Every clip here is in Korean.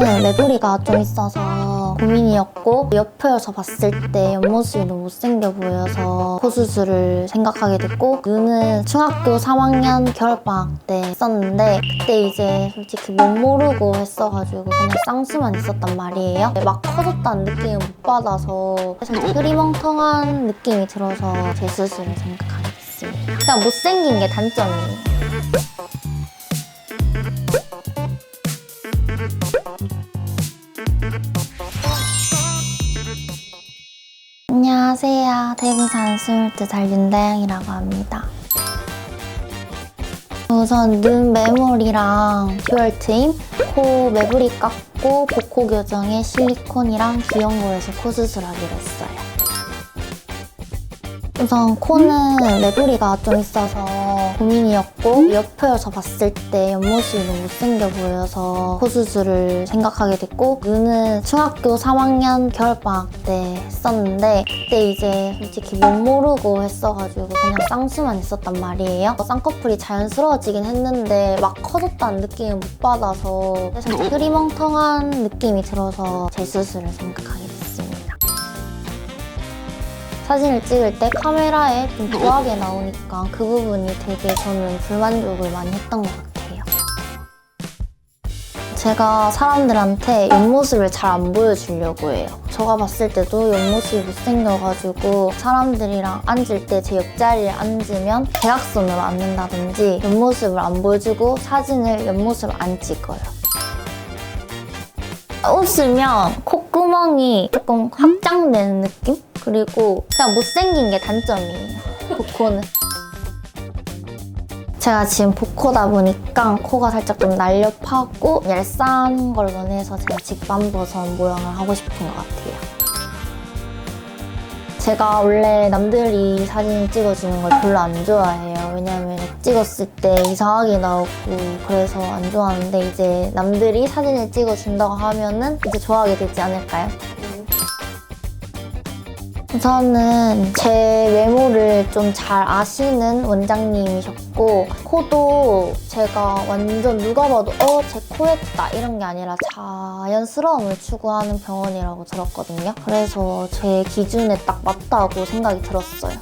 네, 매부리가 좀 있어서 고민이었고 옆에서 봤을 때 옆모습이 너무 못생겨 보여서 코 수술을 생각하게 됐고 눈은 중학교 3학년 겨울방학 때 했었는데 그때 이제 솔직히 못 모르고 했어가지고 그냥 쌍수만 있었단 말이에요. 막 커졌다는 느낌을 못 받아서 살짝 흐리멍텅한 느낌이 들어서 재수술을 생각하게 그냥 못생긴 게 단점이에요 안녕하세요. 대구 사는 22살 윤다영이라고 합니다. 우선 눈 메모리랑 듀얼 트임, 코 매부리 깎고 복코 교정에 실리콘이랑 비연골에서 코 수술하기로 했어요. 우선 코는 매부리가 좀 있어서 고민이었고 옆에서 봤을 때 옆모습이 너무 못생겨 보여서 코 수술을 생각하게 됐고 눈은 중학교 3학년 겨울방학 때 했었는데 그때 이제 솔직히 못 모르고 했어가지고 그냥 쌍수만 있었단 말이에요. 쌍꺼풀이 자연스러워지긴 했는데 막 커졌다는 느낌을 못 받아서 살짝 흐리멍텅한 느낌이 들어서 재수술을 생각하게 사진을 찍을 때 카메라에 좀 도하게 나오니까 그 부분이 되게 저는 불만족을 많이 했던 것 같아요. 제가 사람들한테 옆모습을 잘 안 보여주려고 해요. 제가 봤을 때도 옆모습이 못생겨가지고 사람들이랑 앉을 때 제 옆자리에 앉으면 대각선으로 앉는다든지 옆모습을 안 보여주고 사진을 옆모습을 안 찍어요. 웃으면 콧구멍이 조금 확장되는 느낌? 그리고 그냥 못생긴 게 단점이에요. 복코는. 제가 지금 복코다 보니까 코가 살짝 좀 날렵하고 얄쌍한 걸 원해서 제가 직반버선 모양을 하고 싶은 것 같아요. 제가 원래 남들이 사진 찍어주는 걸 별로 안 좋아해요. 왜냐면 찍었을 때 이상하게 나오고 그래서 안 좋아하는데 이제 남들이 사진을 찍어준다고 하면은 이제 좋아하게 되지 않을까요? 우선은 제 외모를 좀 잘 아시는 원장님이셨고 코도 제가 완전 누가 봐도 어 제 코였다 이런 게 아니라 자연스러움을 추구하는 병원이라고 들었거든요. 그래서 제 기준에 딱 맞다고 생각이 들었어요.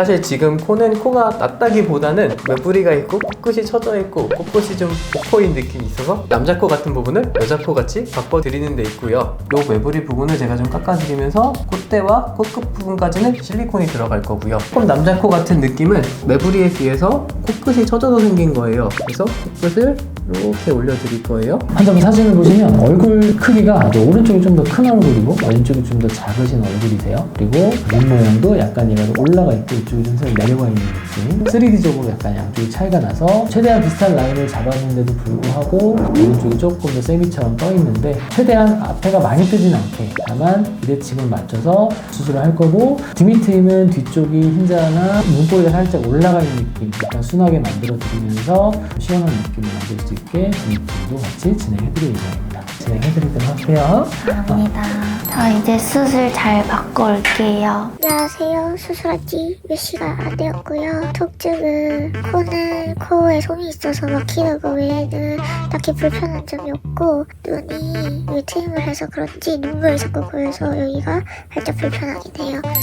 사실 지금 코는 코가 낮다기보다는 매부리가 있고 코끝이 처져 있고 코끝이 좀 복코인 느낌이 있어서 남자 코 같은 부분을 여자 코 같이 바꿔드리는 데 있고요. 요 매부리 부분을 제가 좀 깎아드리면서 콧대와 코끝 부분까지는 실리콘이 들어갈 거고요. 조금 남자 코 같은 느낌은 매부리에 비해서 코끝이 처져서 생긴 거예요. 그래서 코끝을 이렇게 올려드릴 거예요. 환자분 사진을 보시면 얼굴 크기가 오른쪽이 좀 더 큰 얼굴이고 왼쪽이 좀 더 작으신 얼굴이세요. 그리고 눈 모양도 약간 얘가 올라가 있고 이쪽이 좀 살짝 내려가 있는 느낌. 3D적으로 약간 양쪽이 차이가 나서 최대한 비슷한 라인을 잡았는데도 불구하고 오른쪽이 조금 더 세미처럼 떠 있는데 최대한 앞에가 많이 뜨진 않게 다만 비대칭을 맞춰서 수술을 할 거고 디미트임은 뒤쪽이 흰자나 눈꼬리가 살짝 올라가 있는 느낌 약간 순하게 만들어 드리면서 시원한 느낌을 만들 수 있게 디미트임도 같이 진행해 드릴 예정입니다. 진행해 드리도록 할게요. 감사합니다. 저 이제 수술 잘 받고 올게요. 안녕하세요. 수술한 지 몇 시간 안 되었고요. 통증은 코는 코에 솜이 있어서 막히는 거 외에는 딱히 불편한 점이 없고 눈이 왜 트임을 해서 그런지 눈물이 자꾸 보여서 여기가 살짝 불편하긴 해요. 아직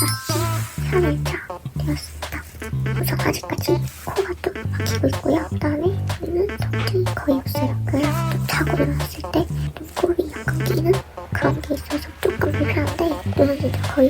3일차 되었습니다. 우선 아직까지 코가 좀 막히고 있고요. 그 다음에 눈은 통증이 거의 없어요. 그래서 좀 자고 일어났을 때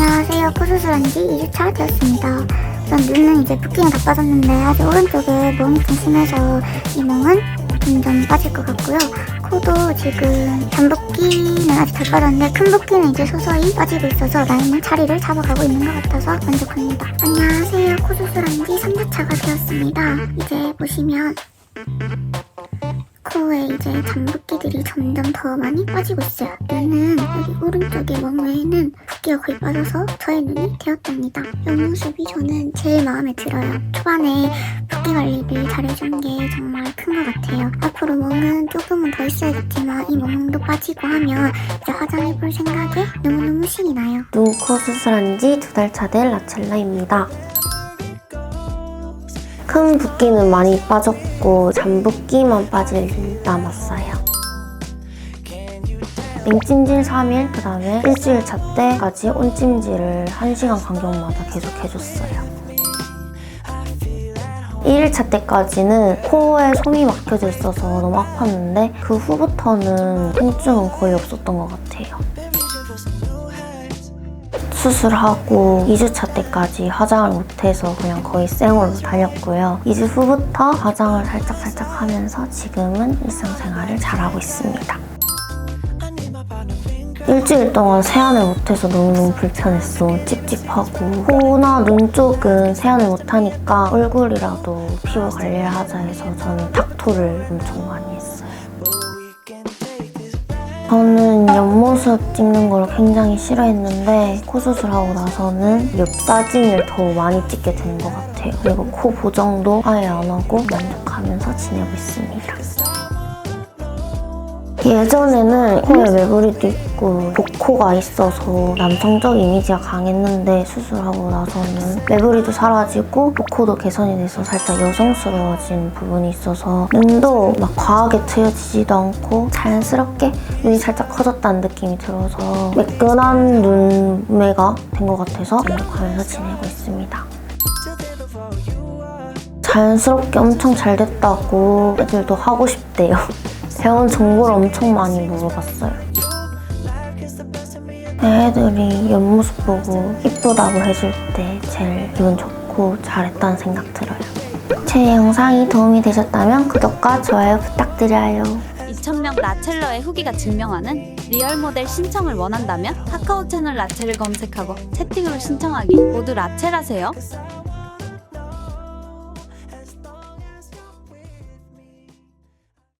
안녕하세요. 코 수술한 지 2주차 되었습니다. 우선 눈은 이제 붓기는 다 빠졌는데 아직 오른쪽에 멍이 좀 심해서 이 멍은 점점 빠질 것 같고요. 코도 지금 단붓기는 아직 덜 빠졌는데 큰 붓기는 이제 서서히 빠지고 있어서 라인은 자리를 잡아가고 있는 것 같아서 만족합니다. 안녕하세요. 코 수술한 지 3주차가 되었습니다. 이제 보시면 코에 이제 잔붓기들이 점점 더 많이 빠지고 있어요. 눈은 여기 오른쪽에 멍에는 붓기가 거의 빠져서 저의 눈이 되었답니다. 옆모습이 저는 제일 마음에 들어요. 초반에 붓기 관리를 잘해준 게 정말 큰 것 같아요. 앞으로 멍은 조금은 더 있어야겠지만 이 멍도 빠지고 하면 이제 화장해볼 생각에 너무너무 신이 나요. 눈, 코 수술한 지 두 달차된 라첼라입니다. 큰 붓기는 많이 빠졌고 잔붓기만 빠질 일 남았어요. 냉찜질 3일, 그 다음에 일주일 차 때까지 온찜질을 1시간 간격마다 계속 해줬어요. 1일차 때까지는 코에 솜이 막혀져 있어서 너무 아팠는데 그 후부터는 통증은 거의 없었던 것 같아요. 수술하고 2주차 때까지 화장을 못해서 그냥 거의 생얼로 다녔고요. 2주 후부터 화장을 살짝살짝 하면서 지금은 일상생활을 잘하고 있습니다. 일주일 동안 세안을 못해서 너무너무 불편했어. 찝찝하고. 코나 눈 쪽은 세안을 못하니까 얼굴이라도 피부 관리를 하자 해서 저는 닥토를 엄청 많이 했어요. 저는 옆모습 찍는 걸 굉장히 싫어했는데 코 수술하고 나서는 옆 사진을 더 많이 찍게 된 것 같아요. 그리고 코 보정도 아예 안 하고 만족하면서 지내고 있습니다. 예전에는 코에 매부리도 있고 복코가 있어서 남성적 이미지가 강했는데 수술하고 나서는 매부리도 사라지고 복코도 개선이 돼서 살짝 여성스러워진 부분이 있어서 눈도 막 과하게 트여지지도 않고 자연스럽게 눈이 살짝 커졌다는 느낌이 들어서 매끈한 눈매가 된 것 같아서 만족하면서 지내고 있습니다. 자연스럽게 엄청 잘 됐다고 애들도 하고 싶대요. 배운 정보를 엄청 많이 물어봤어요. 애들이 옆모습 보고 이쁘다고 해줄 때 제일 기분 좋고 잘했다는 생각 들어요. 제 영상이 도움이 되셨다면 구독과 좋아요 부탁드려요. 이청령 라첼러의 후기가 증명하는 리얼 모델 신청을 원한다면 카카오 채널 라첼을 검색하고 채팅으로 신청하기 모두 라첼 하세요.